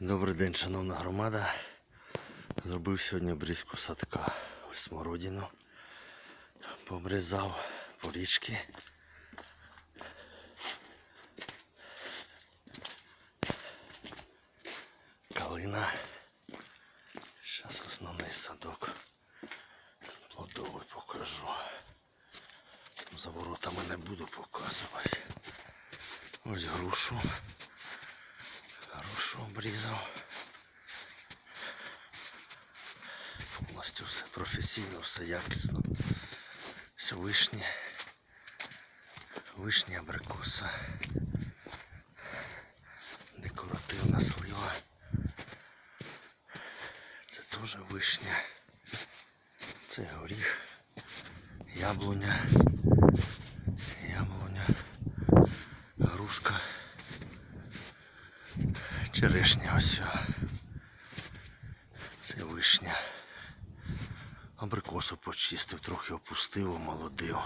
Добрий день, шановна громада. Зробив сьогодні обрізку садка. Ось смородину. Пообрізав порічки. Калина. Зараз основний садок. Плодовий покажу. За воротами не буду показувати. Ось грушу. Обрізав. Повністю все професійно, все якісно. Все вишні. Вишні абрикоса. Декоративна слива. Це теж вишня. Це горіх. Яблуня. Яблуня. Черешня ось. Це вишня. Абрикосу почистив, трохи опустив, омолодив.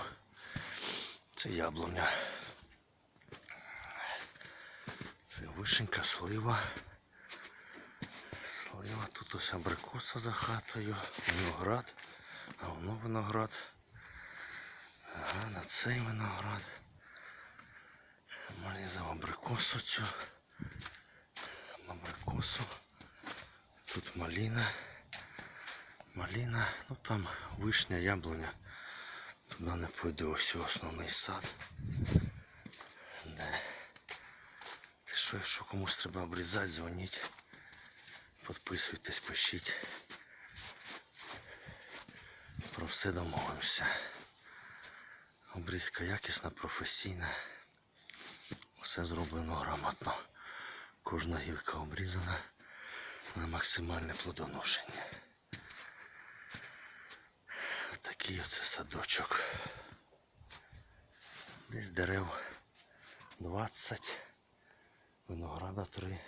Це яблуня. Це вишенька, слива. Слива, тут ось абрикоса за хатою, виноград, а воно виноград. Ага, на цей виноград. Нарізав абрикосу цю. Абрикосу. Тут малина. Малина, ну там вишня, яблуня. Туди не пойде ось основний сад. Де. Ти що, якщо комусь треба обрізати, дзвоніть. Підписуйтесь, пишіть. Про все домовимося. Обрізка якісна, професійна. Все зроблено грамотно. Кожна гілка обрізана на максимальне плодоношення. Такий оце садочок. Десь дерев 20, винограда 3,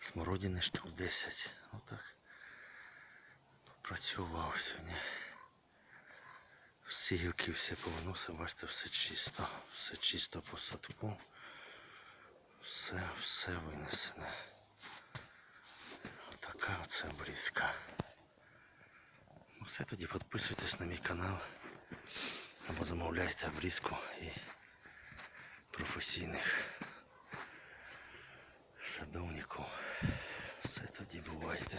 смородини штук 10. Отак. Попрацював сьогодні. Всі гілки всі повиносив, бачите, все чисто, все чисто по садку. Все, все винесене. Отака оце обрізка. Ну все, тоді підписуйтесь на мій канал. Або замовляйте обрізку і професійних садовників. Все тоді бувайте.